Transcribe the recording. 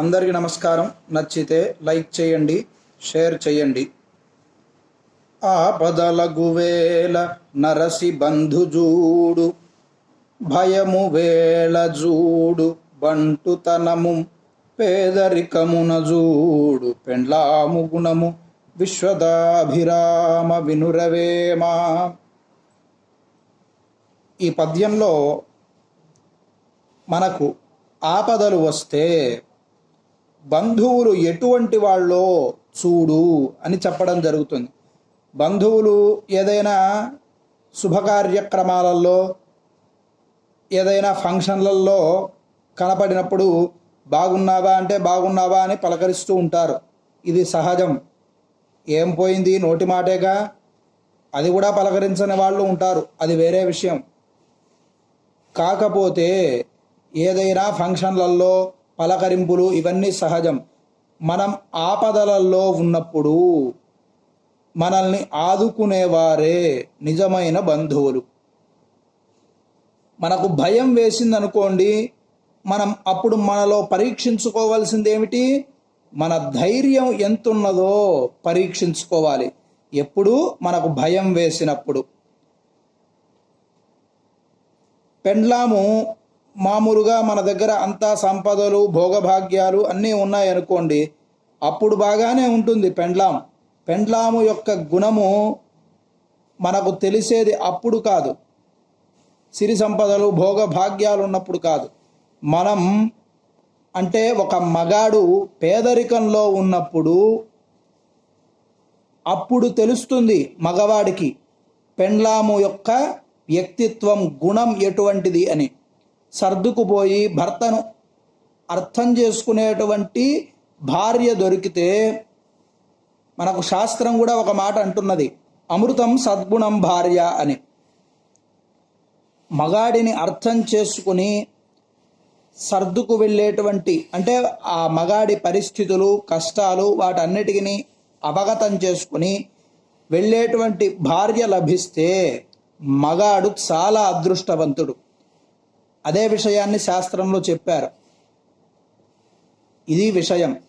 అందరికీ నమస్కారం. నచ్చితే లైక్ చేయండి షేర్ చేయండి. ఆపదల గువేల నరసి బంధుజూడు భయము వేళ జూడు బంటుతనము పేదరికమున జూడు పెండ్లాము గుణము విశ్వదాభిరామ వినురవేమా. ఈ పద్యంలో మనకు ఆపదలు వస్తే బంధువులు ఎటువంటి వాళ్ళో చూడు అని చెప్పడం జరుగుతుంది. బంధువులు ఏదైనా శుభకార్యక్రమాలలో ఏదైనా ఫంక్షన్లలో కనపడినప్పుడు బాగున్నావా అంటే బాగున్నావా అని పలకరిస్తూ ఉంటారు. ఇది సహజం. ఏం పోయింది నోటి మాటేగా? అది కూడా పలకరించని వాళ్ళు ఉంటారు. అది వేరే విషయం. కాకపోతే ఏదైనా ఫంక్షన్లలో పలకరింపులు ఇవన్నీ సహజం. మనం ఆపదలలో ఉన్నప్పుడు మనల్ని ఆదుకునేవారే నిజమైన బంధువులు. మనకు భయం వేసింది అనుకోండి మనం అప్పుడు మనలో పరీక్షించుకోవాల్సింది ఏమిటి మన ధైర్యం ఎంతున్నదో పరీక్షించుకోవాలి. ఎప్పుడు మనకు భయం వేసినప్పుడు. పెండ్లాము మామూలుగా మన దగ్గర అంతా సంపదలు భోగభాగ్యాలు అన్నీ ఉన్నాయనుకోండి అప్పుడు బాగానే ఉంటుంది పెండ్లాం. పెండ్లాము యొక్క గుణము మనకు తెలిసేది అప్పుడు కాదు. సిరి సంపదలు భోగభాగ్యాలు ఉన్నప్పుడు కాదు. మనం అంటే ఒక మగాడు పేదరికంలో ఉన్నప్పుడు అప్పుడు తెలుస్తుంది మగవాడికి పెండ్లాము యొక్క వ్యక్తిత్వం గుణం ఎటువంటిది అని. సర్దుకుపోయి భర్తను అర్థం చేసుకునేటువంటి భార్య దొరికితే మనకు శాస్త్రం కూడా ఒక మాట అంటున్నది అమృతం సద్గుణం భార్య అని. మగాడిని అర్థం చేసుకుని సర్దుకు వెళ్ళేటువంటి అంటే ఆ మగాడి పరిస్థితులు కష్టాలు వాటన్నిటికీ అవగతం చేసుకుని వెళ్ళేటువంటి భార్య లభిస్తే మగాడు చాలా అదృష్టవంతుడు. అదే విషయాన్ని శాస్త్రంలో చెప్పారు. ఇది విషయం.